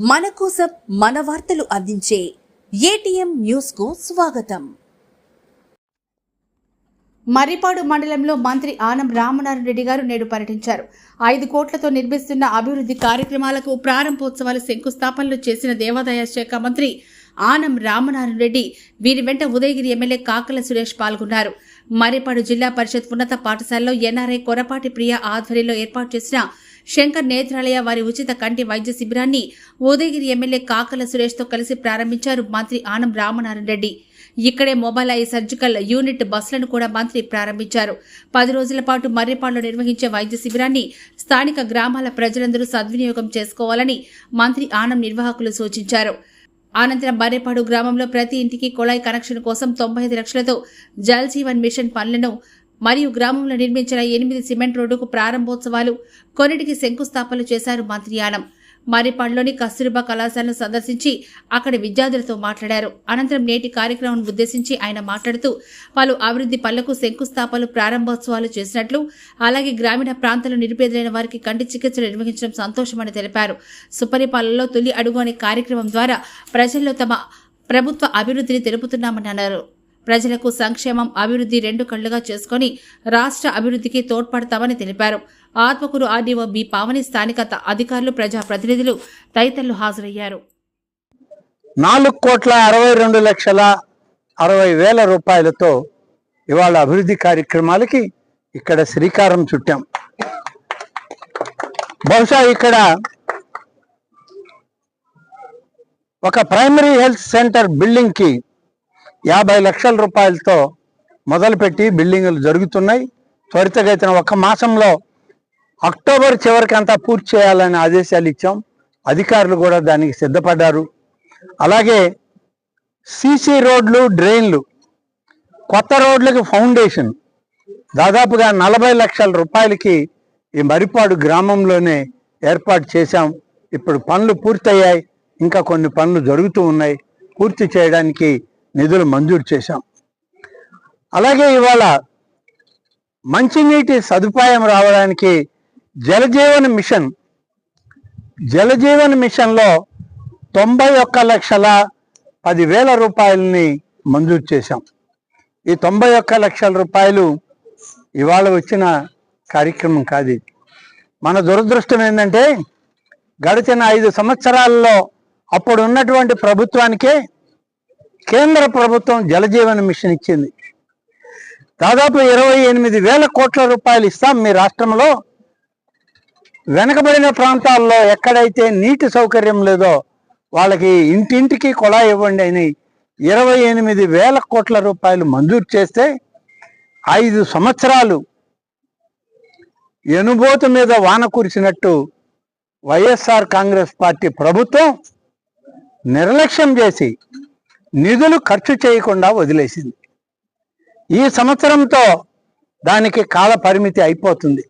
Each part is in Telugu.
మన కోసం మన వార్తలు అందించే ఏటీఎం న్యూస్కు స్వాగతం. మర్రిపాడు మండలంలో మంత్రి ఆనం రామనారాయణ రెడ్డి గారు నేడు పర్యటించారు. ఐదు కోట్లతో నిర్మిస్తున్న అభివృద్ధి కార్యక్రమాలకు ప్రారంభోత్సవాలు శంకుస్థాపనలు చేసిన దేవాదాయ శాఖ మంత్రి ఆనం రామనారాయణ రెడ్డి వీరి వెంట ఉదయగిరి ఎమ్మెల్యే కాకల సురేష్ పాల్గొన్నారు. మర్రిపాడు జిల్లా పరిషత్ ఉన్నత పాఠశాలలో ఎన్ఆర్ఐ కొరపాటి ప్రియ ఆధ్వర్యంలో ఏర్పాటు చేసిన శంకర్ నేత్రాలయ వారి ఉచిత కంటి వైద్య శిబిరాన్ని ఉదయగిరి ఎమ్మెల్యే కాకల సురేష్తో కలిసి ప్రారంభించారు మంత్రి ఆనం రామనారాయణ రెడ్డి. ఇక్కడే మొబైల్ ఐ సర్జికల్ యూనిట్ బస్సులను కూడా మంత్రి ప్రారంభించారు. పది రోజుల పాటు మర్రిపాడులో నిర్వహించే వైద్య శిబిరాన్ని స్థానిక గ్రామాల ప్రజలందరూ సద్వినియోగం చేసుకోవాలని మంత్రి ఆనం నిర్వాహకులు సూచించారు. అనంతరం మర్రిపాడు గ్రామంలో ప్రతి ఇంటికి కుళాయి కనెక్షన్ కోసం తొంభై ఐదు లక్షలతో జల్ జీవన్ మిషన్ పనులను మరియు గ్రామంలో నిర్మించిన ఎనిమిది సిమెంట్ రోడ్డుకు ప్రారంభోత్సవాలు కొన్నిటికి శంకుస్థాపనలు చేశారు మంత్రి యానం. మరిపండ్లోని కస్తూరిబా కళాశాలను సందర్శించి అక్కడి విద్యార్థులతో మాట్లాడారు. అనంతరం నేటి కార్యక్రమం ఉద్దేశించి ఆయన మాట్లాడుతూ పలు అభివృద్ధి పనులకు శంకుస్థాపనలు ప్రారంభోత్సవాలు చేసినట్లు అలాగే గ్రామీణ ప్రాంతాల్లో నిరుపేదలైన వారికి కంటి చికిత్సలు నిర్వహించడం సంతోషమని తెలిపారు. సుపరిపాలనలో తొలి అడుగు అనే కార్యక్రమం ద్వారా ప్రజల్లో తమ ప్రభుత్వ అభివృద్ధిని తెలుపుతున్నామని అన్నారు. ప్రజలకు సంక్షేమం అభివృద్ధి రెండు కళ్ళుగా చేసుకొని రాష్ట్ర అభివృద్ధికి తోడ్పడతామని తెలిపారు. ఆత్మకూరు ఆర్డీఓ బి పావని స్థానిక అధికారులు ప్రజాప్రతినిధులు తదితరులు హాజరయ్యారు. నాలుగు కోట్ల అరవై రెండు లక్షల అరవై వేల రూపాయలతో ఇవాళ అభివృద్ధి కార్యక్రమాలకి ఇక్కడ శ్రీకారం చుట్టాం. బహుశా ఇక్కడ ఒక ప్రైమరీ హెల్త్ సెంటర్ బిల్డింగ్కి యాభై లక్షల రూపాయలతో మొదలుపెట్టి బిల్డింగులు జరుగుతున్నాయి. త్వరితగతిన ఒక మాసంలో అక్టోబర్ చివరికి అంతా పూర్తి చేయాలని ఆదేశాలు ఇచ్చాం. అధికారులు కూడా దానికి సిద్ధపడ్డారు. అలాగే సీసీ రోడ్లు డ్రైన్లు కొత్త రోడ్లకి ఫౌండేషన్. దాదాపుగా నలభై లక్షల రూపాయలకి ఈ మరిపాడు గ్రామంలోనే ఏర్పాటు చేశాం. ఇప్పుడు పనులు పూర్తయ్యాయి. ఇంకా కొన్ని పనులు జరుగుతూ ఉన్నాయి. పూర్తి చేయడానికి నిధులు మంజూరు చేశాం. అలాగే ఇవాళ మంచినీటి సదుపాయం రావడానికి జలజీవన మిషన్ జలజీవన్ మిషన్లో తొంభై ఒక్క లక్షల పదివేల రూపాయలని మంజూరు చేశాం. ఈ తొంభై ఒక్క లక్షల రూపాయలు ఇవాళ వచ్చిన కార్యక్రమం కాదు మన దురదృష్టం ఏంటంటే గడిచిన ఐదు సంవత్సరాల్లో అప్పుడు ఉన్నటువంటి ప్రభుత్వానికే కేంద్ర ప్రభుత్వం జలజీవన మిషన్ ఇచ్చింది. దాదాపు ఇరవై ఎనిమిది వేల కోట్ల రూపాయలు ఇస్తాం మీ రాష్ట్రంలో. వెనకబడిన ప్రాంతాల్లో ఎక్కడైతే నీటి సౌకర్యం లేదో వాళ్ళకి ఇంటింటికి కుళాయి ఇవ్వండి అని ఇరవై ఎనిమిది వేల కోట్ల రూపాయలు మంజూరు చేస్తే ఐదు సంవత్సరాలు ఎనుబోతు మీద వాన కురిసినట్టు వైఎస్ఆర్ కాంగ్రెస్ పార్టీ ప్రభుత్వం నిర్లక్ష్యం చేసి నిధులు ఖర్చు చేయకుండా వదిలేసింది. ఈ సంవత్సరంతో దానికి కాల పరిమితి అయిపోతుంది.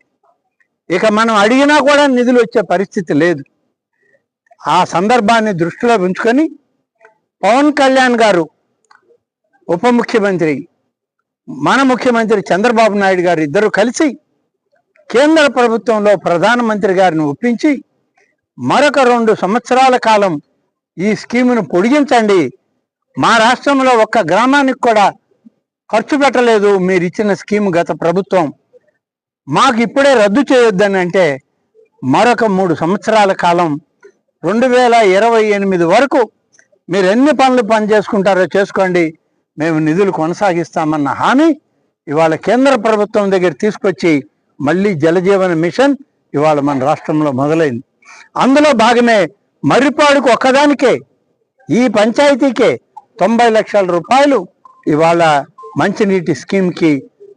ఇక మనం అడిగినా కూడా నిధులు వచ్చే పరిస్థితి లేదు. ఆ సందర్భాన్ని దృష్టిలో ఉంచుకొని పవన్ కళ్యాణ్ గారు ఉప ముఖ్యమంత్రి మన ముఖ్యమంత్రి చంద్రబాబు నాయుడు గారు ఇద్దరు కలిసి కేంద్ర ప్రభుత్వంలో ప్రధానమంత్రి గారిని ఒప్పించి మరొక రెండు సంవత్సరాల కాలం ఈ స్కీమును పొడిగించండి మా రాష్ట్రంలో ఒక్క గ్రామానికి కూడా ఖర్చు పెట్టలేదు మీరు ఇచ్చిన స్కీమ్ గత ప్రభుత్వం. మాకు ఇప్పుడే రద్దు చేయొద్దని అంటే మరొక మూడు సంవత్సరాల కాలం. రెండు వేల ఇరవై ఎనిమిది వరకు మీరు ఎన్ని పనులు పని చేసుకుంటారో చేసుకోండి. మేము నిధులు కొనసాగిస్తామన్న హామీ ఇవాళ కేంద్ర ప్రభుత్వం దగ్గర తీసుకొచ్చి మళ్ళీ జలజీవన మిషన్ ఇవాళ మన రాష్ట్రంలో మొదలైంది. అందులో భాగమే మర్రిపాడుకు ఒక్కదానికే ఈ పంచాయతీకే తొంభై లక్షల రూపాయలు ఇవాళ మంచినీటి స్కీమ్కి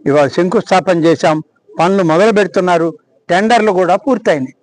ఇవాళ శంకుస్థాపన చేశాం. పనులు మొదలు పెడుతున్నారు టెండర్లు కూడా పూర్తయినాయి.